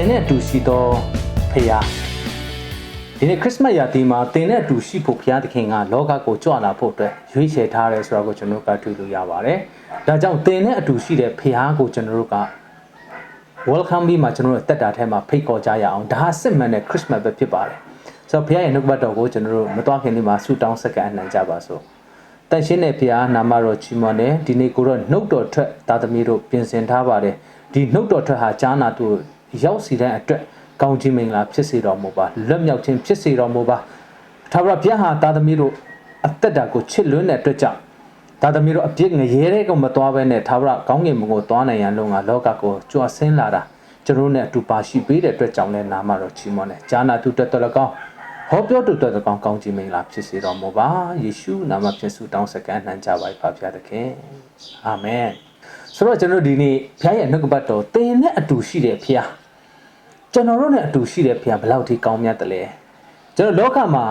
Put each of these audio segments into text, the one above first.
တင်းနဲ့အတူရှိသောဖရာဒီနေ့ခရစ်စမတ်ရာသီမှာတင်းနဲ့အတူရှိဖို့ဖရာသခင်ကလောကကိုကြွလာဖို့အတွက်ရွေးချယ်ထားတယ်ဆိုတာကိုကျွန်တော်တို့ကတွေ့လို့ရပါတယ်။ဒါကြောင့်တင်းနဲ့အတူရှိတဲ့ဖရာကိုကျွန်တော်တို့က welcome ပြီးမှကျွန်တော်တို့တက်တာထဲမှာဖိတ်ခေါ်ကြရအောင်ဒါဟာစစ်မှန်တဲ့ Christmas ပဲဖြစ်ပါတယ်။ဆိုတော့ဖရာရဲ့နှုတ်ကပတ်တော်ကိုကျွန်တော်တို့မတော်ခင်လေးမှာဆုတောင်းဆက်ကအနှံကြပါစို့။တန်ရှင်းတဲ့ဖရာနာမတော်ချီးမွမ်းတယ်ဒီနေ့ကိုတော့နှုတ်တော်ထွက်သားသမီးတို့ပြင်ဆင်ထားပါတယ်။ဒီနှုတ်တော်ထွက်ဟာကြားနာသူ ရောက်စီတဲ့အတွက်ကောင်းခြင်းမင်္ဂလာဖြစ်စေတော်မူပါလွတ်မြောက်ခြင်းဖြစ်စေတော်မူပါ။ထာဝရဘုရားဟာသားသမီးတို့အသက်တာကိုချစ်လွန်းတဲ့အတွက်ကြောင့်ဒါသမီးတို့အပြစ်ငရဲတဲ့ကိုမသွားဘဲနဲ့သာဝရကောင်းကင်ဘုံကိုသွားနိုင်ရန်လုံးကလောကကိုကြွဆင်းလာတာကျွန်တော်တို့နဲ့အတူပါရှိပေးတဲ့အတွက်ကြောင့်လည်းနာမတော်ချီးမွမ်းတယ်။ဂျာနာတုတက်တော်၎င်းဟောပြောတုတက်တော်ကောင်းကောင်းကြီးမင်္ဂလာဖြစ်စေတော်မူပါ။ယေရှုနာမဖြင့်ဆုတောင်းစကန်နှံကြပါဖပါဖျားသခင်။အာမင်။ဆိုတော့ကျွန်တော်ဒီနေ့ဖျားရဲ့နှုတ်ကပတ်တော်သင်နဲ့အတူရှိတဲ့ဖျား ကျွန်တော်တို့နဲ့အတူရှိတဲ့ဖျားဘယ်လောက်ထိကောင်းမြတ်တယ်လဲ။ကျွန်တော်လောကမှာ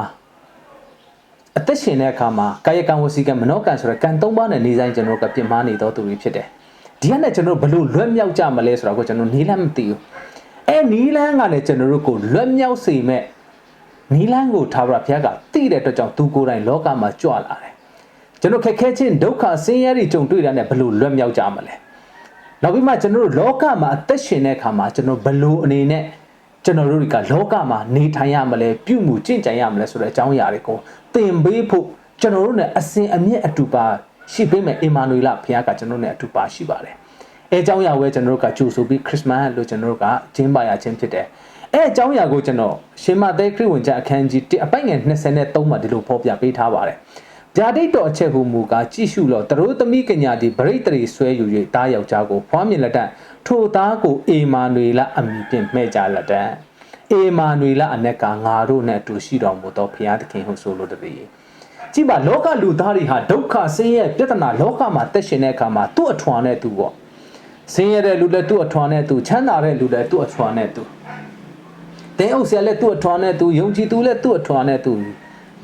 အသက်ရှင်တဲ့အခါမှာကာယကံဝစီကံမနောကံဆိုတဲ့ကံသုံးပါးနဲ့နေဆိုင်ကျွန်တော်တို့ကပြင်မာနေတော်သူတွေဖြစ်တယ်။ဒီကနေ့ကျွန်တော်တို့ဘလို့လွတ်မြောက်ကြမလဲဆိုတော့ကိုကျွန်တော်နီးလန်းမသိဘူး။အဲနီးလန်းကလည်းကျွန်တော်တို့ကိုလွတ်မြောက်စေမဲ့နီးလန်းကိုထာဝရဘုရားကသိတဲ့အတွက်ကြောင့်သူကိုယ်တိုင်လောကမှာကြွလာတယ်။ကျွန်တော်ခက်ခဲခြင်းဒုက္ခဆင်းရဲတွေကြုံတွေ့တာနဲ့ဘလို့လွတ်မြောက်ကြမလဲ။ နောက်ပြီးမှကျွန်တော်တို့လောကမှာအသက်ရှင်တဲ့အခါမှာကျွန်တော်ဘလို့အနေနဲ့ကျွန်တော်တို့ကလောကမှာနေထိုင်ရမလဲပြုမှုကျင့်ကြံရမလဲဆိုတဲ့အကြောင်းအရာတွေကိုသင်ပေးဖို့ကျွန်တော်တို့ ਨੇ အစဉ်အမြင့်အတူပါရှိပေးမယ်အင်မာနွေလဘုရားကကျွန်တော်တို့ ਨੇ အတူပါရှိပါတယ်။အဲအကြောင်းအရာဝဲကျွန်တော်တို့ကကြိုဆိုပြီးခရစ်စမတ်လို့ကျွန်တော်တို့ကကျင်းပရခြင်းဖြစ်တယ်။အဲအကြောင်းအရာကိုကျွန်တော်ရှင်မသက်ခရစ်ဝင်ကျအခန်းကြီး1အပိုင်ငယ်23မှာဒီလိုဖော်ပြပေးထားပါတယ်။ ဗျာဒိတ်တော်အချက်ဟူမူကားကြည့်ရှုလောတရိုးသမီးကညာဒီဗရိတ်တရီဆွဲယူ၍တားယောက်ျားကိုဖွားမြင်လက်တန့်ထိုသားကိုအေမာနွေလအမိဖြင့်မှဲ့ကြလက်တန့်အေမာနွေလအနက်ကငါတို့နဲ့အတူရှိတော်မူသောဘုရားသခင်ဟုဆိုလိုတည်းကြည့်ပါလောကလူသားတွေဟာဒုက္ခဆင်းရဲပြဿနာလောကမှာတက်ရှင်တဲ့အခါမှာသူ့အထွာနဲ့သူပေါ့ဆင်းရဲတဲ့လူလည်းသူ့အထွာနဲ့သူချမ်းသာတဲ့လူလည်းသူ့အထွာနဲ့သူတင်းအုပ်ဆရာလည်းသူ့အထွာနဲ့သူယုံကြည်သူလည်းသူ့အထွာနဲ့သူ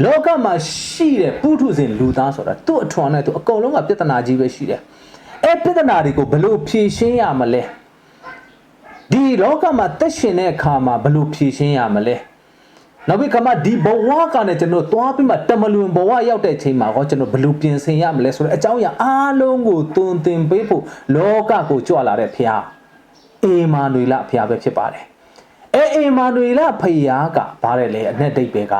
လောကမှာရှိတဲ့ပုထုဇဉ်လူသားဆိုတာသူ့အထွာနဲ့သူအကုန်လုံးကပြဿနာကြီးပဲရှိတယ်အဲပြဿနာတွေကိုဘယ်လိုဖြေရှင်းရမလဲဒီလောကမှာတက်ရှင်တဲ့အခါမှာဘယ်လိုဖြေရှင်းရမလဲနောက်ပြီးခါမှဒီဘဝကလည်းကျွန်တော်သွားပြီးမှတမလွန်ဘဝရောက်တဲ့အချိန်မှာဟောကျွန်တော်ဘယ်လိုပြင်ဆင်ရမလဲဆိုတော့အကြောင်းအရာအားလုံးကိုသွန်သင်ပေးဖို့လောကကိုကြွလာတဲ့ဖခင်အေမာနွေလဖခင်ပဲဖြစ်ပါတယ်အဲအေမာနွေလဖခင်ကဘာလဲလဲအနဲ့တိတ်ပဲက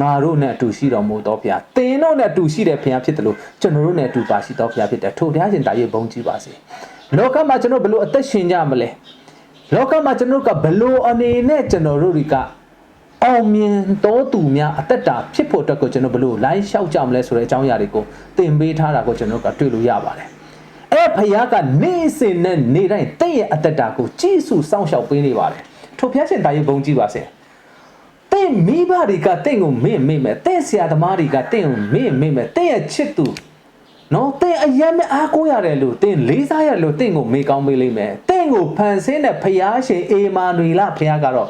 ငါတို့နဲ့အတူရှိတော်မူသောဖခင်သင်တို့နဲ့အတူရှိတဲ့ဖခင်ဖြစ်တယ်လို့ကျွန်တော်တို့နဲ့အတူပါရှိသောဖခင်ဖြစ်တယ်ထို့ဘုရားရှင်တာရဲ့ဘုန်းကြီးပါစေလောကမှာကျွန်တော်ဘယ်လိုအသက်ရှင်ကြမလဲလောကမှာကျွန်တော်တို့ကဘလို့အနေနဲ့ကျွန်တော်တို့တွေကအောင်မြင်တော်သူများအသက်တာဖြစ်ဖို့အတွက်ကိုကျွန်တော်ဘလို့လိုင်းလျှောက်ကြမလဲဆိုတဲ့အကြောင်းအရာတွေကိုသင်ပေးထားတာကိုကျွန်တော်ကတွေ့လို့ရပါတယ်။အဲဖခင်ကနေ့စဉ်နဲ့နေ့တိုင်းတင့်ရဲ့အသက်တာကိုကြည်စုစောင့်ရှောက်ပေးနေပါတယ်။ထို့ဖျက်ရှင်တာရုပ်ဘုံကြည့်ပါစေ။တ င့်မိဘတွေကတင့်ကိုမေ့မေ့မယ်။တင့်ဆရာသမားတွေကတင့်ကိုမေ့မေ့မယ်။တင့်ရဲ့ချစ်သူနော်တင်းအယမ်းမဲ့အားကိုးရတယ်လို့တင်းလေးစားရလို့တင်းကိုမေကောင်းပေးလိမ့်မယ်တင်းကိုဖန်ဆင်းတဲ့ဖျားရှင်အေမာနွေလဖျားကတော့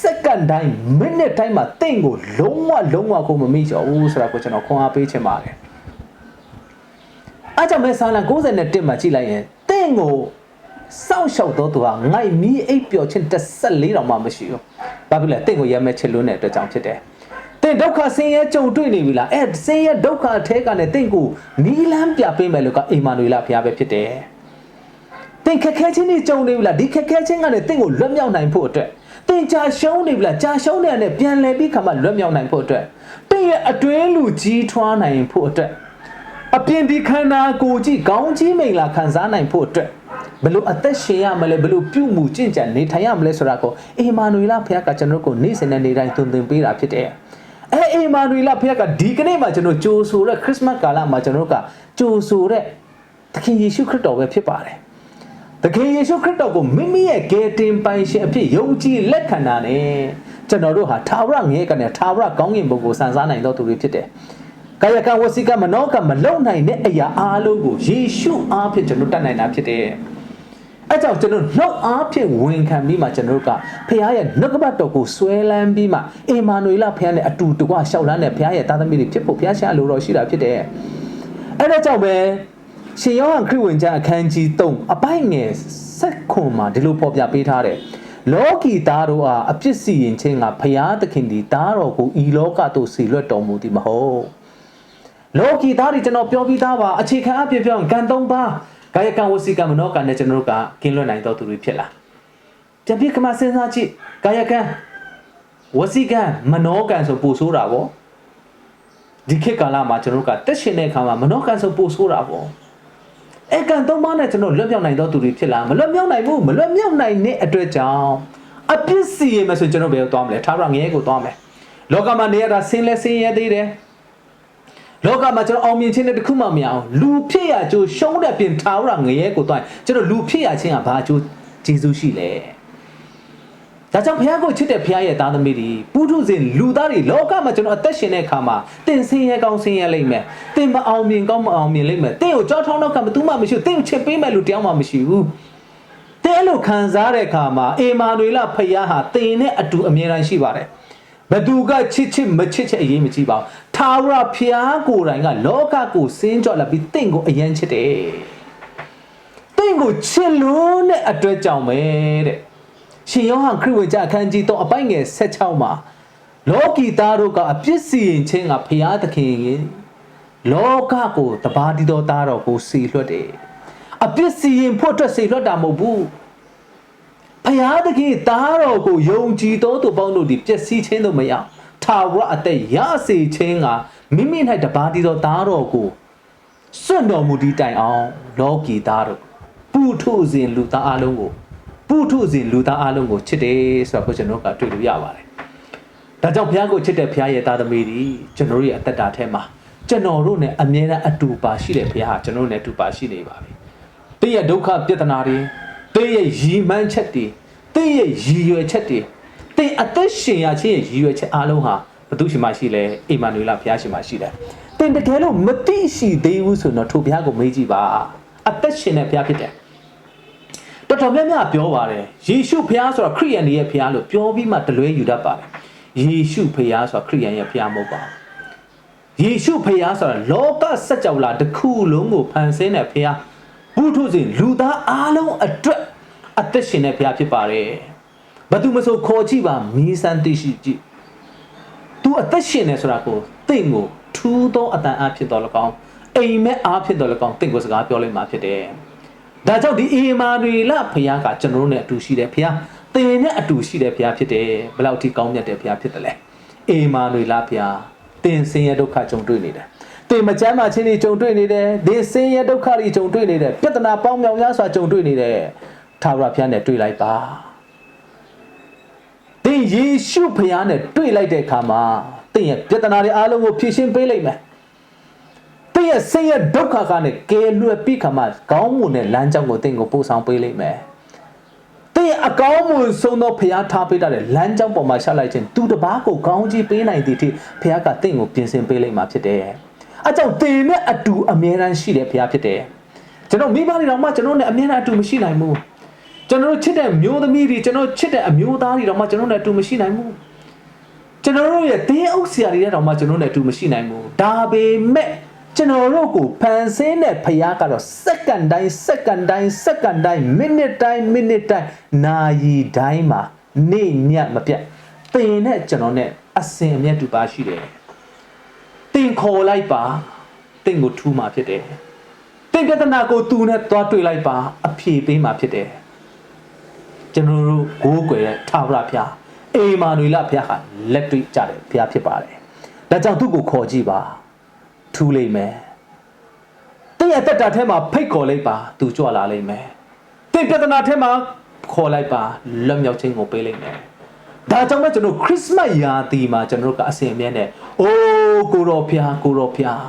စက္ကန့်တိုင်းမိနစ်တိုင်းမှာတင်းကိုလုံးဝလုံးဝကိုမမိချောဘူးဆိုတာကိုကျွန်တော်ခွန်အားပေးချင်ပါတယ်အားကြောင့်မဲဆာလန်61မှာကြည့်လိုက်ရင်တင်းကို စောင့်ရှောက်တော့သူဟာငိုက်မီးအိပ်ပျော်ခြင်း14တောင်မှမရှိဘူးဘာဖြစ်လဲတင်းကိုရမ်းမဲ့ချစ်လွန်းတဲ့အတွက်ကြောင့်ဖြစ်တယ်တင်ဒုက္ခဆင်းရဲကြုံတွေ့နေပြီလားအဲဆင်းရဲဒုက္ခအထဲကလည်းတင့်ကိုနီးလန်းပြပေးမယ်လို့ကအိမ်မာနွေလာဖျားပဲဖြစ်တယ်တင်ခက်ခဲချင်းတွေကြုံနေပြီလားဒီခက်ခဲချင်းကလည်းတင့်ကိုလွတ်မြောက်နိုင်ဖို့အတွက်တင်ကြာရှုံးနေပြီလားကြာရှုံးတဲ့နဲ့ပြန်လဲပြီးခါမှလွတ်မြောက်နိုင်ဖို့အတွက်တင်ရဲ့အတွင်းလူကြီးထွားနိုင်ဖို့အတွက်အပြင်ဒီခန္ဓာကိုယ်ကြီးခေါင်းကြီးမိန်လာခံစားနိုင်ဖို့အတွက် ဘလို့အသက်ရှင်ရမလဲဘလို့ပြုမှုကျင့်ကြံနေထိုင်ရမလဲဆိုတာကိုအေမာနွေလာဖခင်ကကျွန်တော်တို့ကိုနေ့စဉ်နဲ့နေ့တိုင်းသွန်သင်ပေးတာဖြစ်တယ်အဲအေမာနွေလဖခင်ကဒီကနေ့မှာကျွန်တော်ကြိုးဆိုတဲ့ခရစ်စမတ်ကာလမှာကျွန်တော်တို့ကကြိုးဆိုတဲ့သခင်ယေရှုခရစ်တော်ပဲဖြစ်ပါတယ်။သခင်ယေရှုခရစ်တော်ကိုမိမိရဲ့ကယ်တင်ပိုင်ရှင်အဖြစ်ယုံကြည်လက်ခံတာနဲ့ကျွန်တော်တို့ဟာထာဝရငဲကနေထာဝရကောင်းကင်ဘုံကိုစံစားနိုင်သောသူတွေဖြစ်တယ်။ကာယကံဝစီကမနောကမလုံနိုင်တဲ့အရာအားလုံးကိုယေရှုအားဖြင့်ကျွန်တော်တတ်နိုင်တာဖြစ်တယ်။ အဲကြောင့်ကျွန်တော်နှုတ်အားဖြင့်ဝန်ခံပြီးမှကျွန်တော်တို့ကဖခင်ရဲ့နှုတ်ကပတ်တော်ကိုဆွဲလန်းပြီးမှအေမာနွေလဖခင်နဲ့အတူတကွရှောက်လန်းတဲ့ဖခင်ရဲ့သားသမီးတွေဖြစ်ဖို့ဖခင်ရှာလိုတော်ရှိတာဖြစ်တယ်။အဲဒါကြောင့်ပဲရှင်ယောဟန်ခရစ်ဝင်ကျမ်းအခန်းကြီး3အပိုင်ငယ်ဆက်ခွန်မှာဒီလိုဖော်ပြပေးထားတယ်။လောကီသားတို့အားအပြစ်စီရင်ခြင်းကဖရာသခင်ဒီသားတော်ကိုဤလောကသို့စီလွတ်တော်မူသည်မဟုတ်လောကီသားတွေကျွန်တော်ပြောပြီးသားပါအခြေခံအပြည့်ပြောရင်ကံသုံးပါး ကာယကံဝစီကံမနောကံနဲ့ကျွန်တော်တို့ကကင်းလွတ်နိုင်တော်သူတွေဖြစ်လားတပြည့်ကမစဉ်းစားကြည့်ကာယကံဝစီကံမနောကံဆိုပို့ဆိုးတာဗောဒီခေတ်ကာလမှာကျွန်တော်တို့ကတက်ရှင်တဲ့အခါမှာမနောကံဆိုပို့ဆိုးတာဗောအဲကံသုံးပါးနဲ့ကျွန်တော်လွတ်မြောက်နိုင်တော့သူတွေဖြစ်လာမလွတ်မြောက်နိုင်ဘူးမလွတ်မြောက်နိုင်တဲ့အတွက်ကြောင့်အပြစ်စီရင်မယ်ဆိုကျွန်တော်ဘယ်ကိုသွားမလဲထားရငရဲကိုသွားမယ်လောကမှာနေရတာဆင်းလဲဆင်းရဲသေးတယ် လောကမှာကျွန်တော်အောင်မြင်ခြင်းတဲ့တစ်ခုမှမရအောင်လူဖြစ်ရကြိုးရှုံးတဲ့ပြင်ထားရငရဲကိုသွားရင်ကျွန်တော်လူဖြစ်ရခြင်းကဘာကြိုးကျေးဇူးရှိလဲဒါကြောင့်ဘုရားကိုချစ်တဲ့ဘုရားရဲ့သားသမီးတွေပုထုဇဉ်လူသားတွေလောကမှာကျွန်တော်အသက်ရှင်တဲ့အခါမှာတင်ဆင်းရဲကောင်းဆင်းရဲလိမ့်မယ်တင်မအောင်မြင်ကောင်းမအောင်မြင်လိမ့်မယ်တင်ကိုကြောက်ထောင်းတော့ကဘယ်သူမှမရှိဘူးတင်ကိုချစ်ပေးမဲ့လူတယောက်မှမရှိဘူးတင်အဲ့လိုခံစားတဲ့အခါမှာအေမာနွေလဖယားဟာတင်နဲ့အတူအမြဲတမ်းရှိပါတယ် ဘသူကချစ်ချစ်မချစ်ချစ်အရေးမကြီးပါဘူးထာဝရဘုရားကိုယ်တိုင်ကလောကကိုစင်းကြော်လာပြီးတင့်ကိုအယမ်းချစ်တယ်တင့်ကိုချစ်လို့တဲ့အတွက်ကြောင့်ပဲတဲ့ရှင်ယောဟန်ခရစ်ဝင်ကျအခန်းကြီး3အပိုင်ငယ်16မှာလောကီသားတို့ကအပြစ်စီရင်ခြင်းကဘုရားသခင်ရဲ့လောကကိုတပါးတီတော်သားတော်ကိုစီလွှတ်တယ်အပြစ်စီရင်ဖို့အတွက်စီလွှတ်တာမဟုတ်ဘူး ဘုရားသခင်သားတော်ကိုယုံကြည်သောသူပေါင်းတို့ဒီပျက်စီးခြင်းတို့မရထာဝရအသက်ရစေခြင်းကမိမိ၌တပါးတီတော်သားတော်ကိုစွန့်တော်မူသည့်တိုင်အောင်လောကီသားတို့ပုထုဇဉ်လူသားအလုံးကိုပုထုဇဉ်လူသားအလုံးကိုချစ်တယ်ဆိုတော့ကျွန်တော်ကတွေ့လို့ရပါတယ်။ဒါကြောင့်ဘုရားကိုချစ်တဲ့ဘုရားရဲ့သားသမီးတွေကျွန်တော်တို့ရဲ့အသက်တာထဲမှာကျွန်တော်တို့ ਨੇ အမြဲတမ်းအတူပါရှိတဲ့ဘုရားဟာကျွန်တော်တို့ ਨੇ အတူပါရှိနေပါပြီ။တင်းရဲ့ဒုက္ခပြဿနာတွေ တင်းရဲ့ရည်မှန်းချက်တွေတင်းရဲ့ရည်ရွယ်ချက်တွေတင်းအသက်ရှင်ရခြင်းရဲ့ရည်ရွယ်ချက်အားလုံးဟာဘသူရှိမှရှိလဲအိမ်မာနွေလဘုရားရှိမှရှိတယ်။တင်းတကယ်လို့မသိရှိသေးဘူးဆိုတော့ထိုဘုရားကိုမေးကြည့်ပါ။အသက်ရှင်တဲ့ဘုရားဖြစ်တယ်။တော်တော်များများပြောပါတယ်ယေရှုဖျားဆိုတော့ခရိယန်တွေရဲ့ဖျားလို့ပြောပြီးမှတလွဲယူတတ်ပါတယ်ယေရှုဖျားဆိုတော့ခရိယန်ရဲ့ဖျားမဟုတ်ပါဘူးယေရှုဖျားဆိုတာလောကစัจ java လာတစ်ခုလုံးကိုဖန်ဆင်းတဲ့ဖျား ဘုထုစဉ်လူသားအားလုံးအတွက်အသက်ရှင်တဲ့ဖျားဖြစ်ပါတယ်ဘသူမဆိုခေါ်ကြည့်ပါမီးစမ်းသိရှိကြည့် तू အသက်ရှင်နေဆိုတာကိုတင့်ကိုထူးသောအတန်အားဖြစ်တော်လကောင်းအိမ်မက်အားဖြစ်တော်လကောင်းတင့်ကိုစကားပြောလိုက်မှာဖြစ်တယ်ဒါကြောင့်ဒီအေမာနွေလဖခင်ကကျွန်တော်တို့နဲ့အတူရှိတယ်ဖခင်တင်နဲ့အတူရှိတယ်ဖခင်ဖြစ်တယ်ဘယ်လောက်ထိကောင်းမြတ်တယ်ဖခင်ဖြစ်တယ်လဲအေမာနွေလဖခင်တင်ဆင်းရဲဒုက္ခကြုံတွေ့နေတယ် တင်မချမ်းသာခြင်းတွေကြုံတွေ့နေတယ်ဒီဆင်းရဲဒုက္ခတွေကြုံတွေ့နေတယ်ပြဿနာပေါင်းမြောင်များစွာကြုံတွေ့နေတယ်ထာဝရဘုရားနဲ့တွေ့လိုက်ပါတင်ယေရှုဖခင်နဲ့တွေ့လိုက်တဲ့အခါမှာတင်ရဲ့ပြဿနာတွေအားလုံးကိုဖြေရှင်းပေးလိုက်မယ်တင့်ရဲ့ဆင်းရဲဒုက္ခကနေကယ်လွတ်ပြီးခါမှကောင်းမှုနဲ့လမ်းကြောင်းကိုတင့်ကိုပို့ဆောင်ပေးလိမ့်မယ်။တင့်အကောင်းမှုဆုံးသောဖရားထားပေးတဲ့လမ်းကြောင်းပေါ်မှာရှောက်လိုက်ခြင်းသူတစ်ပါးကိုကောင်းကြီးပေးနိုင်သည့်အထိဖရားကတင့်ကိုပြင်ဆင်ပေးလိမ့်မှာဖြစ်တယ်။ အကြောင်းတင်နဲ့အတူအမြဲတမ်းရှိတဲ့ဖရားဖြစ်တယ်။ကျွန်တော်မိဘတွေတော့မှကျွန်တော်နဲ့အမြဲတမ်းအတူမရှိနိုင်ဘူး။ကျွန်တော်ချစ်တဲ့မျိုးသမီးတွေကျွန်တော်ချစ်တဲ့အမျိုးသားတွေတော့မှကျွန်တော်နဲ့အတူမရှိနိုင်ဘူး။ကျွန်တော်တို့ရဲ့တင်းအုပ်ဆရာတွေတော့မှကျွန်တော်နဲ့အတူမရှိနိုင်ဘူး။ဒါပေမဲ့ကျွန်တော်တို့ကိုဖန်ဆင်းတဲ့ဖရားကတော့စက္ကန့်တိုင်းစက္ကန့်တိုင်းစက္ကန့်တိုင်းမိနစ်တိုင်းမိနစ်တိုင်းနာရီတိုင်းမှာနေ့ညမပြတ်သင်နဲ့ကျွန်တော်နဲ့အစဉ်အမြဲတူပါရှိတယ်။သ င်ခေါ်လိုက်ပါသင်ကိုထူးမှာဖြစ်တယ်။သင်ပြဿနာကိုသူနဲ့သွားတွေ့လိုက်ပါ အဖြေပေးမှာဖြစ်တယ်။ကျွန်တော်တို့ကိုးကွယ်တဲ့ထာဝရဘုရားအေမာနွေလဘုရားဟာလက်တွေ့ကြတယ်ဘုရားဖြစ်ပါတယ်။ဒါကြောင့်သူ့ကိုခေါ်ကြည့်ပါ။ထူးလိမ့်မယ်။တင့်ရဲ့တက်တာထဲမှာဖိတ်ခေါ်လိုက်ပါသူကြွလာလိမ့်မယ်။တင့်ပြဿနာထဲမှာခေါ်လိုက်ပါလွတ်မြောက်ခြင်းကိုပေးလိမ့်မယ်။ဒါကြောင့်မို့ကျွန်တော်ခရစ်စမတ်ရာသီမှာကျွန်တော်တို့ကအစဉ်အမြဲနဲ့အိုး ကိုတော်ဖျားကိုတော်ဖျား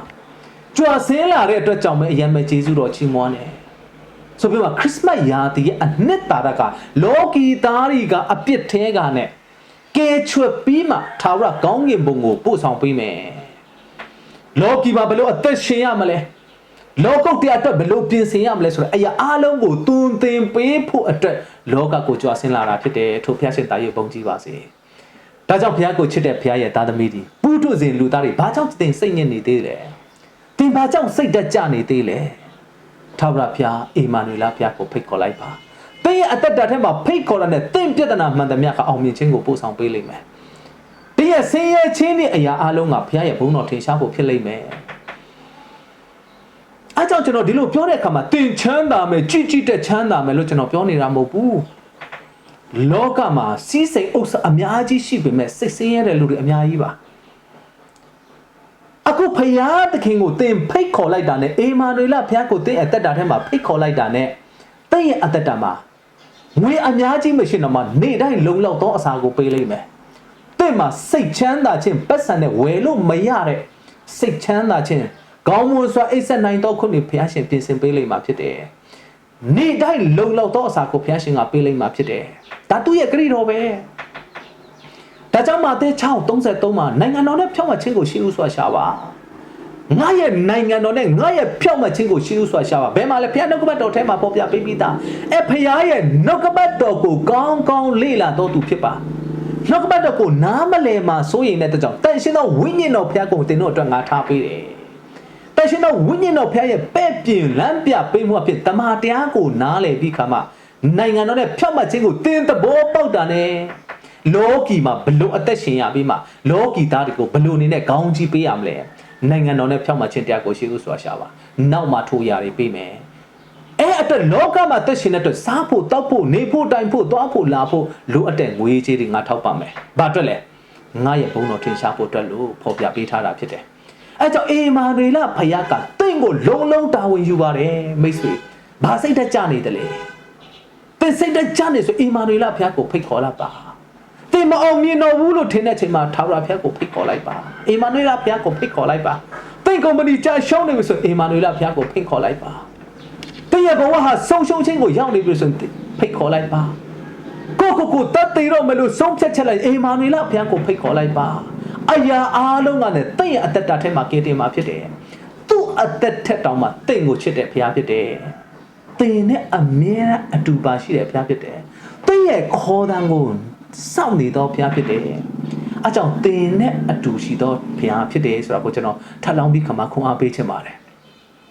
ကြွဆင်းလာတဲ့အတွက်ကြောင့်ပဲအယံမဲ့ယေရှုတော်ချီးမွမ်းတယ်။ဆိုပြီးမှခရစ်စမတ်ရာသီရဲ့အနှစ်သာရကလောကီသားတွေကအပြစ်သေးကနဲ့ကဲချွတ်ပြီးမှသာဝရကောင်းကင်ဘုံကိုပို့ဆောင်ပေးမယ်။လောကီမှာဘယ်လိုအသက်ရှင်ရမလဲ။လောကုတ်တရားအတွက်ဘယ်လိုပြင်ဆင်ရမလဲဆိုတော့အရာအလုံးကိုတွင်တင်ပေးဖို့အတွက်လောကကိုကြွဆင်းလာတာဖြစ်တယ်ထိုဖျားရှင်သားရဲ့ဘုန်းကြီးပါစေ။ ဒါကြောင့်ဘုရားကိုချစ်တဲ့ဘုရားရဲ့သားသမီးတွေပုထုဇဉ်လူသားတွေဘာကြောင့်တင်စိတ်ညစ်နေသေးလဲ။တင်ဘာကြောင့်စိတ်တက်ကြနေသေးလဲ။ထာဝရဘုရားအေမာနွေလဘုရားကိုဖိတ်ခေါ်လိုက်ပါသင်ရဲ့အသက်တာထဲမှာဖိတ်ခေါ်ရတဲ့သင်ပြဿနာမှန်သမျှကအောင်မြင်ခြင်းကိုပို့ဆောင်ပေးလိမ့်မယ်သင်ရဲ့ဆင်းရဲခြင်းနဲ့အရာအလုံးကဘုရားရဲ့ဘုန်းတော်ထင်ရှားဖို့ဖြစ်လိမ့်မယ်အဲကြောင့်ကျွန်တော်ဒီလိုပြောတဲ့အခါမှာသင်ချမ်းသာမယ်ကြည်ကြည်တဲ့ချမ်းသာမယ်လို့ကျွန်တော်ပြောနေတာမဟုတ်ဘူး လောကမှာစီးစိမ်ဥစ္စာအများကြီးရှိပေမဲ့စိတ်ဆင်းရဲတဲ့လူတွေအများကြီးပါအခုဖယားသခင်ကိုသင်ဖိတ်ခေါ်လိုက်တာနဲ့အေမာနွေလဖယားကိုသင်အသက်တာထဲမှာဖိတ်ခေါ်လိုက်တာနဲ့သင်ရဲ့အသက်တာမှာငွေအများကြီးမရှိတော့မှနေတိုင်းလုံလောက်သောအစာကိုပေးလိုက်မယ်သင်မှာစိတ်ချမ်းသာခြင်းပတ်စံနဲ့ဝယ်လို့မရတဲ့စိတ်ချမ်းသာခြင်းကောင်းမွန်စွာအိပ်ဆက်နိုင်သောခုနှစ်ဖယားရှင်ပြင်ဆင်ပေးလိုက်မှာဖြစ်တယ် နေတိုင်းလုံလောက်သောအစာကိုဖယားရှင်ကပေးလိုက်မှာဖြစ်တယ်ဒါသူ့ရဲ့ဂရိတော်ပဲဒါကြောင့်မာသဲ633မှာနိုင်ငံတော်နဲ့ဖြောင့်မတ်ခြင်းကိုရှေးဥစွာရှာပါငါရဲ့နိုင်ငံတော်နဲ့ငါရဲ့ဖြောင့်မတ်ခြင်းကိုရှေးဥစွာရှာပါဘယ်မှာလဲဘုရားနှုတ်ကပတ်တော်ထဲမှာပေါ်ပြပေးပြီးသားအဲဘုရားရဲ့နှုတ်ကပတ်တော်ကိုကောင်းကောင်းလေ့လာတော်သူဖြစ်ပါနှုတ်ကပတ်တော်ကိုနားမလည်မှာစိုးရိမ်တဲ့ကြောင့်တန်ရှင်းသောဝိညာဉ်တော်ဘုရားကိုတင်တို့အတွက်ငါထားပေးတယ် တန်ရှင်းသောဝိညာဉ်တော်ဘုရားရဲ့ပဲ့ပြင်လမ်းပြပေးမှုအဖြစ်တမန်တရားကိုနားလည်ပြီးခါမှနိုင်ငံတော်နဲ့ဖြောင့်မတ်ခြင်းကိုတင်သဘောပေါက်တာနဲ့လောကီမှာဘလို့အသက်ရှင်ရပြီးမှလောကီသားတွေကိုဘလို့အနေနဲ့ခေါင်းကြီးပေးရမလဲနိုင်ငံတော်နဲ့ဖြောင့်မတ်ခြင်းတရားကိုရှိဦးစွာရှာပါနောက်မှထိုးရာတွေပေးမယ်အဲ့အတွက်လောကမှာသက်ရှင်တဲ့အတွက်စားဖို့တောက်ဖို့နေဖို့တိုင်ဖို့သွားဖို့လာဖို့လိုအပ်တဲ့ငွေကြေးတွေငါထောက်ပါမယ်ဘာအတွက်လဲငါရဲ့ဘုံတော်ထင်ရှားဖို့အတွက်လို့ဖော်ပြပေးထားတာဖြစ်တယ် အဲကြောင့်အေမာနွေလဖယားကတင့်ကိုလုံလုံတာဝန်ယူပါတယ်မိတ်ဆွေဘာစိတ်သက်ကြနေတယ်လဲသင်စိတ်သက်ကြနေဆိုအေမာနွေလဖယားကိုဖိတ်ခေါ်လာပါသင်မအောင်မြင်တော့ဘူးလို့ထင်တဲ့ချိန်မှာထာဝရဘုရားကိုဖိတ်ခေါ်လိုက်ပါအေမာနွေလဘုရားကိုဖိတ်ခေါ်လိုက်ပါသင်ကုမ္ပဏီကြာရှုံးနေပြီဆိုအေမာနွေလဘုရားကိုဖိတ်ခေါ်လိုက်ပါသင်ရဲ့ဘဝဟာဆုံးရှုံးခြင်းကိုရောက်နေပြီဆိုရင်ဖိတ်ခေါ်လိုက်ပါကိုကိုကိုတတ်သေးတော့မလို့ဆုံးဖြတ်ချက်လိုက်အေမာနွေလဘုရားကိုဖိတ်ခေါ်လိုက်ပါ အရာအားလုံးကလည်းသင်ရဲ့အသက်တာထဲမှာကင်းတင်မှာဖြစ်တယ်သူ့အသက်ထက်တောင်မှသင်ကိုချစ်တဲ့ဘုရားဖြစ်တယ်သင်နဲ့အမြဲအတူပါရှိတဲ့ဘုရားဖြစ်တယ်သင်ရဲ့ခေါ်တန်းကိုစောင့်နေသောဘုရားဖြစ်တယ်။အကြောင်းသင်နဲ့အတူရှိသောဘုရားဖြစ်တယ်ဆိုတာကိုကျွန်တော်ထပ်လောင်းပြီးခမခွန်အားပေးချင်ပါတယ်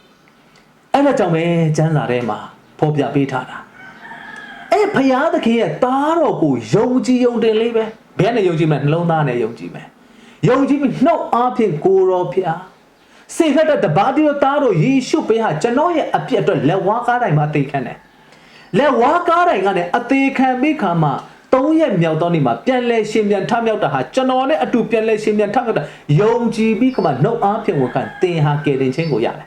။အဲ့ဒါကြောင့်ပဲကျမ်းစာထဲမှာဖော်ပြပေးထားတာ။အဲ့ဘုရားသခင်ရဲ့သားတော်ကိုယုံကြည်ယုံတင်လေးပဲ။ဘယ်နဲ့ယုံကြည်မလဲနှလုံးသားနဲ့ယုံကြည်မယ်။ ယုံကြည်ပြီးနှုတ်အားဖြင့်ကိုရောဘုရားစေဖက်တဲ့တပါးတီတော်သားတော်ယေရှုပေးဟာကျွန်တော်ရဲ့အပြစ်အတွက်လက်ဝါးကားတိုင်းမှာအသေးခံတယ်။လက်ဝါးကားတိုင်းကနေအသေးခံပြီးခါမှသုံးရက်မြောက်သောနေ့မှာပြန်လဲရှင်ပြန်ထမြောက်တာဟာကျွန်တော်နဲ့အတူပြန်လဲရှင်ပြန်ထမြောက်တာယုံကြည်ပြီးခမနှုတ်အားဖြင့်ဝန်ခံသင်ဟာကယ်တင်ခြင်းကိုရတယ်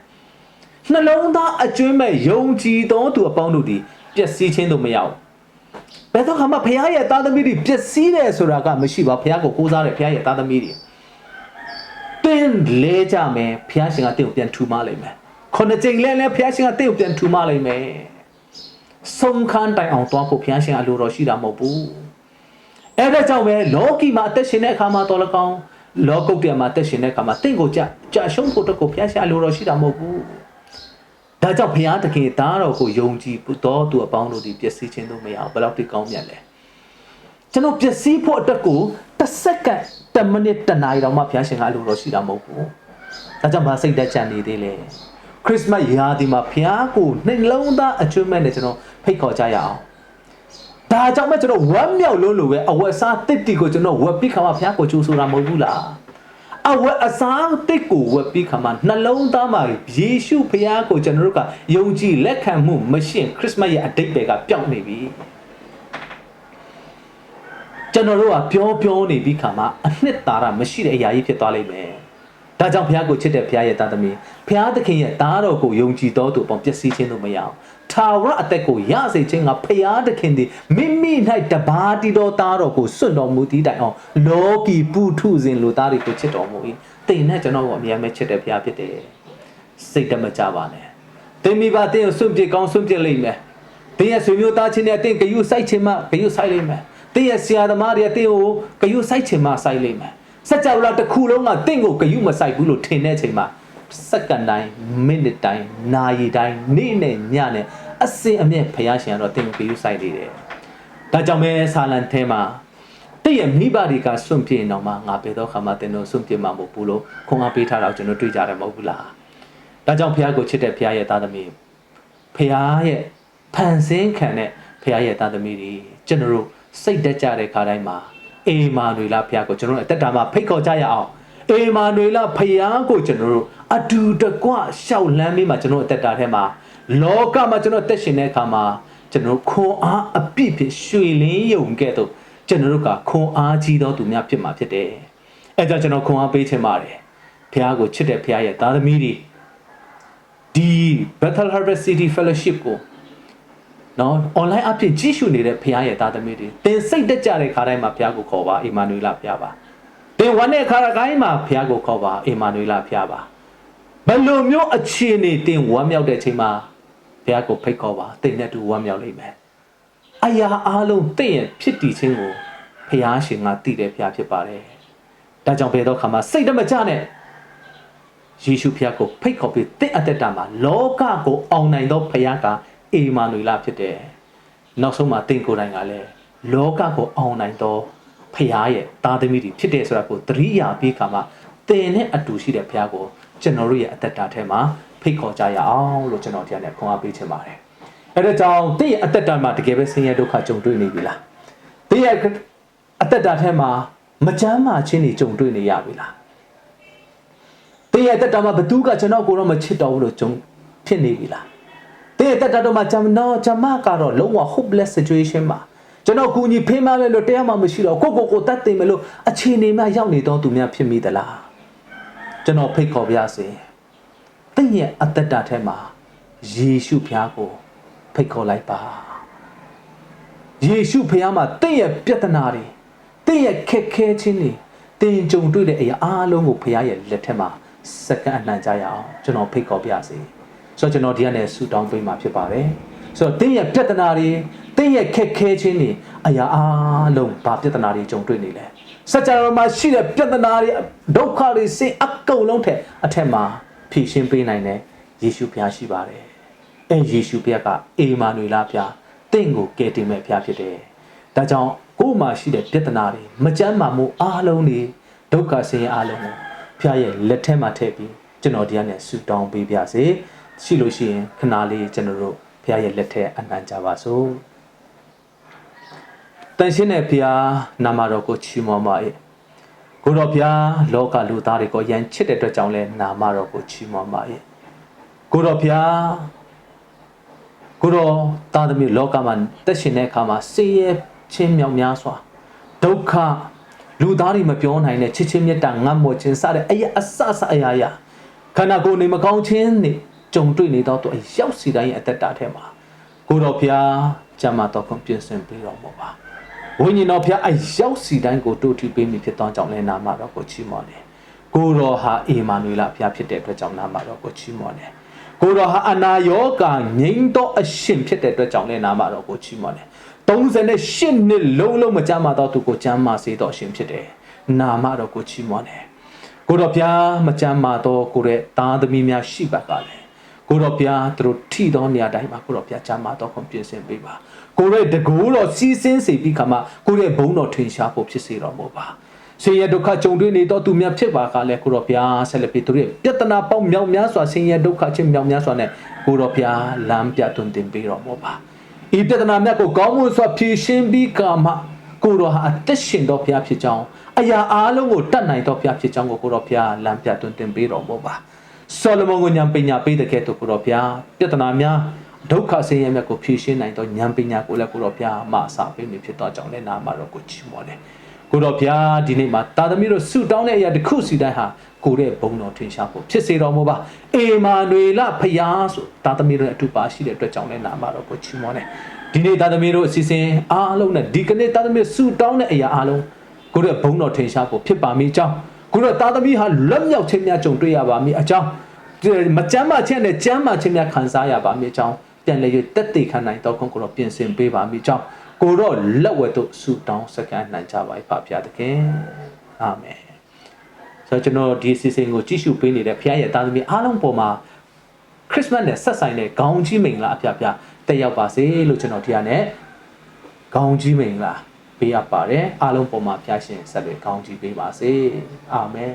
နှလုံးသားအကျွမ်းမဲ့ယုံကြည်သောသူအပေါင်းတို့ဒီပျက်စီးခြင်းတို့မရောက် ဘယ်တော့မှဘုရားရဲ့သားသမီးတွေပျက်စီးတယ်ဆိုတာကမရှိပါဘုရားကိုကိုးစားတယ်ဘုရားရဲ့သားသမီးတွေတင်းလဲကြမယ်ဘုရားရှင်ကတင့်ကိုပြန်ထူမလိုက်မယ်ခုနှစ်ကြိမ်လဲလဲဘုရားရှင်ကတင့်ကိုပြန်ထူမလိုက်မယ်ဆုံးခန်းတိုင်အောင်သွားဖို့ဘုရားရှင်အလိုတော်ရှိတာမဟုတ်ဘူးအဲ့ဒါကြောင့်ပဲလောကီမှာအသက်ရှင်တဲ့အခါမှာတော်လကောင်းလောကုတ်တရမှာအသက်ရှင်တဲ့အခါမှာတင့်ကိုကြကြာရှုံးဖို့တကိုဘုရားရှင်အလိုတော်ရှိတာမဟုတ်ဘူး ဒါကြောင့်ဘုရားသခင်သားတော်ကိုယုံကြည်တော်သူအပေါင်းတို့ဒီပျက်စီးခြင်းတို့မရအောင်ဘယ်တော့ဒီကောင်းမြတ်လဲကျွန်တော်ပျက်စီးဖို့အတွက်ကိုတစ်စက္ကန့်တစ်မိနစ်တစ်နာရီတောင်မှဘုရားရှင်ကအလိုတော်ရှိတာမဟုတ်ဘူးဒါကြောင့်မစိတ်သက်ကြံနေသေးလေခရစ်စမတ်ရာသီမှာဖျားကိုနှလုံးသားအကျွမ်းမဲ့နဲ့ကျွန်တော်ဖိတ်ခေါ်ကြရအောင်ဒါကြောင့်မဲ့ကျွန်တော်ဝမ်းမြောက်လို့လို့ပဲအဝတ်စားတစ်တီကိုကျွန်တော်ဝက်ပြီးခါမှဖျားကိုကြိုးဆိုတာမဟုတ်ဘူးလား အဝတ်အစားတစ်ကိုဝက်ပြီးခါမှနှလုံးသားမှာယေရှုဖျားကိုကျွန်တော်တို့ကယုံကြည်လက်ခံမှုမရှိရင်ခရစ်စမတ်ရဲ့အတိတ်ပဲကပျောက်နေပြီကျွန်တော်တို့ကပြောပြောနေပြီးခါမှအနှစ်သာရမရှိတဲ့အရာကြီးဖြစ်သွားလိမ့်မယ်ဒါကြောင့်ဘုရားကိုချစ်တဲ့ဘုရားရဲ့သားသမီးဘုရားသခင်ရဲ့သားတော်ကိုယုံကြည်တော်သူအပေါင်းပျက်စီးခြင်းတို့မရအောင် ထာဝရအသက်ကိုရစေခြင်းကဘုရားသခင်သည်မိမိ၌တပါးတီတော်သားတော်ကိုစွန့်တော်မူသည့်တိုင်အောင်လောကီပုထုဇဉ်လူသားတွေကိုချစ်တော်မူ၏တိမ်နဲ့ကျွန်တော်ကိုအမြဲတမ်းချစ်တဲ့ဘုရားဖြစ်တယ်စိတ်တမကြပါနဲ့သင်မိဘသင်ကိုစွန့်ပြစ်ကောင်းစွန့်ပြစ်လိမ့်မယ်သင်ရဲ့ဆွေမျိုးသားချင်းနဲ့သင်ဂယုစိုက်ခြင်းမှဂယုစိုက်လိမ့်မယ်သင်ရဲ့ဆရာသမားတွေသင်ကိုဂယုစိုက်ခြင်းမှစိုက်လိမ့်မယ်စัจ java တစ်ခုလုံးကတင့်ကိုဂယုမဆိုင်ဘူးလို့ထင်တဲ့ချိန်မှာ စက္ကန့်တိုင်းမိနစ်တိုင်းနာရီတိုင်းနေ့နဲ့ညနဲ့အစင်အမြဲဖယားရှင်ကတော့တင့်ကိုဂယုဆိုင်နေတယ်။ဒါကြောင့်ပဲဆာလန်ထဲမှာတည့်ရဲ့မိဘတွေကစွန့်ပြေတော့မှငါဘယ်တော့ခါမှတင်တော့စွန့်ပြေမှာမဟုတ်ဘူးလို့ခွန်အားပေးထားတော့ကျွန်တော်တွေ့ကြတယ်မဟုတ်ဘူးလား။ဒါကြောင့်ဖယားကိုချစ်တဲ့ဖယားရဲ့သားသမီးဖယားရဲ့ဖန်ဆင်းခံတဲ့ဖခင်ရဲ့သားသမီးတွေကျွန်တော်တို့စိတ်တက်ကြတဲ့ခါတိုင်းမှာအေမာနွေလာဖခင်ကိုကျွန်တော်တို့အသက်တာမှာဖိတ်ခေါ်ကြရအောင် အေမာနွေလာဖခင်ကိုကျွန်တော်တို့အတူတကွရှောက်လန်းပြီးမှကျွန်တော်တို့အသက်တာထဲမှာလောကမှာကျွန်တော်တက်ရှင်တဲ့အခါမှာကျွန်တော်တို့ခွန်အားအပြည့်ဖြစ်ရွှေလင်းယုံကဲ့သို့ကျွန်တော်တို့ကခွန်အားကြီးသောသူများဖြစ်မှာဖြစ်တယ်အဲကြောင့်ကျွန်တော်ခွန်အားပေးချင်ပါတယ်ဖခင်ကိုချစ်တဲ့ဖခင်ရဲ့သားသမီးတွေဒီ Bethel Harvest City Fellowship ကိုနော် online အဖြစ်ကြီးရှုနေတဲ့ဖခင်ရဲ့သားသမီးတွေသင်စိတ်တက်ကြတဲ့ခါတိုင်းမှာဖခင်ကိုခေါ်ပါအီမာနွေလာဖခင်ပါ သင်ဝမ်းတဲ့ခါတိုင်းမှာဖခင်ကိုခေါ်ပါအီမာနွေလာဖခင်ပါဘယ်လိုမျိုးအခြေအနေသင်ဝမ်းမြောက်တဲ့အချိန်မှာဖခင်ကိုဖိတ်ခေါ်ပါသင်နဲ့တူဝမ်းမြောက်လိမ့်မယ်အရာအားလုံးသင်ရဲ့ဖြစ်တည်ခြင်းကိုဖခင်ရှင်ကတည်တယ်ဖခင်ဖြစ်ပါတယ်ဒါကြောင့်ဘယ်တော့ခါမှစိတ်တမကြနဲ့ယေရှုဖခင်ကိုဖိတ်ခေါ်ပြီးတင့်အသက်တာမှာလောကကိုအောင်နိုင်သောဖခင်ကအေမာနွေလာဖြစ်တယ်။နောက်ဆုံးမှာတင့်ကိုယ်တိုင်ကလည်းလောကကိုအောင်နိုင်သော ဖခင်ရဲ့သားသမီးတွေဖြစ်တယ်ဆိုတာကိုသတိရပြီးခါမှာတင်နဲ့အတူရှိတဲ့ဖခင်ကိုကျွန်တော်တို့ရဲ့အသက်တာထဲမှာဖိတ်ခေါ်ကြရအောင်လို့ကျွန်တော်တရားနဲ့ခွန်အားပေးချင်ပါတယ်။အဲဒါကြောင့်တင့်ရဲ့အသက်တာမှာတကယ်ပဲဆင်းရဲဒုက္ခကြုံတွေ့နေပြီလား။တင့်ရဲ့အသက်တာထဲမှာမကြမ်းမာခြင်းတွေကြုံတွေ့နေရပြီလား။တင်းရဲ့တက်တာမှာဘသူကကျွန်တော်ကိုတော့မချစ်တော့ဘူးလို့ကြုံဖြစ်နေပြီလားတင်းရဲ့တက်တာတော့မှကျွန်တော်ကျွန်မကတော့လုံးဝ hopeless situation မှာ ကျွန်တော်ကူညီဖေးမလဲလို့တရားမှမရှိတော့ကိုကိုကိုတတ်သိမလို့အခြေအနေမှရောက်နေတော့သူများဖြစ်မိသလားကျွန်တော်ဖိတ်ခေါ်ပြစေတင်းရဲ့အသက်တာထဲမှာယေရှုဖျားကိုဖိတ်ခေါ်လိုက်ပါယေရှုဖျားမှာတင်းရဲ့ပြဿနာတွေတင်းရဲ့ခက်ခဲခြင်းတွေတင်းကြုံတွေ့တဲ့အရာအားလုံးကိုဖျားရဲ့လက်ထက်မှာစက္ကန့်အနှံကြရအောင်ကျွန်တော်ဖိတ်ခေါ်ပြစေဆိုတော့ကျွန်တော်ဒီကနေ့ဆူတောင်းပေးမှာဖြစ်ပါတယ် ဆိုတော့တင်းရဲ့ပြဿနာတွေတင်းရဲ့ခက်ခဲခြင်းတွေအရာအားလုံးဘာပြဿနာတွေကြုံတွေ့နေလဲစကြဝဠာမှာရှိတဲ့ပြဿနာတွေဒုက္ခတွေစိတ်အကုန်လုံးထက်အထက်မှာဖြည့်ရှင်းပေးနိုင်တဲ့ယေရှုဖျားရှိပါတယ်အဲယေရှုဖျားကအေမာနွေလာဖျားတင့်ကိုကယ်တင်မဲ့ဖျားဖြစ်တယ်ဒါကြောင့်ကိုယ်မှာရှိတဲ့ပြဿနာတွေမကြမ်းမာမှုအားလုံးတွေဒုက္ခဆင်းရဲအားလုံးကိုဖျားရဲ့လက်ထဲမှာထည့်ပြီးကျွန်တော်ဒီကနေ့ဆူတောင်းပေးပါစေရှိလို့ရှိရင်ခဏလေးကျွန်တော်တို့ ဖျားရဲ့လက်ထဲအနံ့ကြပါစို့တန်ရှင်းတဲ့ဖျားနာမတော်ကိုချီးမွမ်းပါ၏ကိုတော်ဖျားလောကလူသားတွေကိုရန်ချစ်တဲ့အတွက်ကြောင့်လဲနာမတော်ကိုချီးမွမ်းပါ၏ကိုတော်ဖျားကိုတော်သားသမီးလောကမှာတက်ရှင်တဲ့အခါမှာစေရချင်းမြောင်များစွာဒုက္ခလူသားတွေမပြောနိုင်တဲ့ချစ်ချင်းမြတ်တာငတ်မောခြင်းစတဲ့အရာအဆအအရာရာခန္ဓာကိုယ်နေမကောင်းခြင်းနေ ကြုံတွေ့နေတော့သူအရောက်စီတိုင်းရဲ့အသက်တာထဲမှာကိုတော်ဖျားဂျမတော်ခွန်ပြင်ဆင်ပြီးတော်မူပါဝိညာဉ်တော်ဖျားအရောက်စီတိုင်းကိုတို့ထီပေးမိဖြစ်သောကြောင့်လည်းနာမတော်ကိုချီးမွမ်းတယ်ကိုတော်ဟာအေမာနွေလဖျားဖြစ်တဲ့အတွက်ကြောင့်နာမတော်ကိုချီးမွမ်းတယ်ကိုတော်ဟာအနာယောဂငြိမ်းသောအရှင်ဖြစ်တဲ့အတွက်ကြောင့်လည်းနာမတော်ကိုချီးမွမ်းတယ်38နှစ်လုံးလုံးမကြမ်းမာတော့သူကိုကြမ်းမာစေတော့အရှင်ဖြစ်တယ်နာမတော်ကိုချီးမွမ်းတယ်ကိုတော်ဖျားမကြမ်းမာတော့ကိုရဲ့သားသမီးများရှိပါကလည်း ကိုတော်ဘုရားသူတို့ထိသောနေရာတိုင်းမှာကိုတော်ဘုရားချမ်းသာတော်ခွန်ပြင်ဆင်ပေးပါကိုရဲ့တကူတော်စီးစင်းစေပြီးခါမှကိုရဲ့ဘုန်းတော်ထွင်ရှားဖို့ဖြစ်စေတော်မူပါဆင်းရဲဒုက္ခကြုံတွေ့နေတော့သူများဖြစ်ပါကလည်းကိုတော်ဘုရားဆက်လက်ပြီးသူရဲ့ပြဿနာပေါင်းမြောက်များစွာဆင်းရဲဒုက္ခချင်းမြောက်များစွာနဲ့ကိုတော်ဘုရားလမ်းပြသွန်သင်ပေးတော်မူပါဤပြဿနာများကိုကောင်းမှုစွာဖြေရှင်းပြီးကာမှကိုတော်ဟာအသက်ရှင်တော်ဘုရားဖြစ်ကြောင်းအရာအားလုံးကိုတတ်နိုင်တော်ဘုရားဖြစ်ကြောင်းကိုကိုတော်ဘုရားလမ်းပြသွန်သင်ပေးတော်မူပါ ဆောလမုန်ကိုဉာဏ်ပညာပေးတဲ့ကဲ့သို့ကိုတော်ဘုရားပြဿနာများဒုက္ခဆင်းရဲမြတ်ကိုဖြေရှင်းနိုင်သောဉာဏ်ပညာကိုလည်းကိုတော်ဘုရားမအစာပေးနေဖြစ်သောကြောင့်လည်းနာမတော်ကိုချီးမွမ်းတယ်ကိုတော်ဘုရားဒီနေ့မှာတာသမီတို့ဆုတောင်းတဲ့အရာတစ်ခုစီတိုင်းဟာကိုတဲ့ဘုံတော်ထင်ရှားဖို့ဖြစ်စေတော်မူပါအေမာနွေလဖျားဆိုတာသမီတို့အတူပါရှိတဲ့အတွက်ကြောင့်လည်းနာမတော်ကိုချီးမွမ်းတယ်ဒီနေ့တာသမီတို့အစီအစဉ်အားလုံးနဲ့ဒီကနေ့တာသမီဆုတောင်းတဲ့အရာအားလုံးကိုတဲ့ဘုံတော်ထင်ရှားဖို့ဖြစ်ပါမိကြောင်း ကိုတော့သားသမီးဟာလွတ်မြောက်ခြင်းများကြုံတွေ့ရပါမည်အကြောင်းမကြမ်းမာခြင်းနဲ့ကြမ်းမာခြင်းများခံစားရပါမည်အကြောင်းပြန်လည်ရတက်တည်ခံနိုင်တော့ကိုတော့ပြင်ဆင်ပေးပါမည်အကြောင်းကိုတော့လက်ဝဲတို့ဆူတောင်းစကန်နိုင်ကြပါ၏ဖဖျားသခင်အာမင်ဆိုတော့ကျွန်တော်ဒီစီစဉ်ကိုကြည့်ရှုပေးနေတဲ့ဖခင်ရဲ့သားသမီးအားလုံးပေါ်မှာခရစ်စမတ်နဲ့ဆက်ဆိုင်တဲ့ခေါင်းကြီးမိန်လာအဖျားဖျားတက်ရောက်ပါစေလို့ကျွန်တော်တရားနဲ့ခေါင်းကြီးမိန်လာ ပေးရပါတယ်အားလုံးပေါ်မှာဖျားရှင်ဆက်လက်ခေါင်းကြီးပေးပါစေအာမင်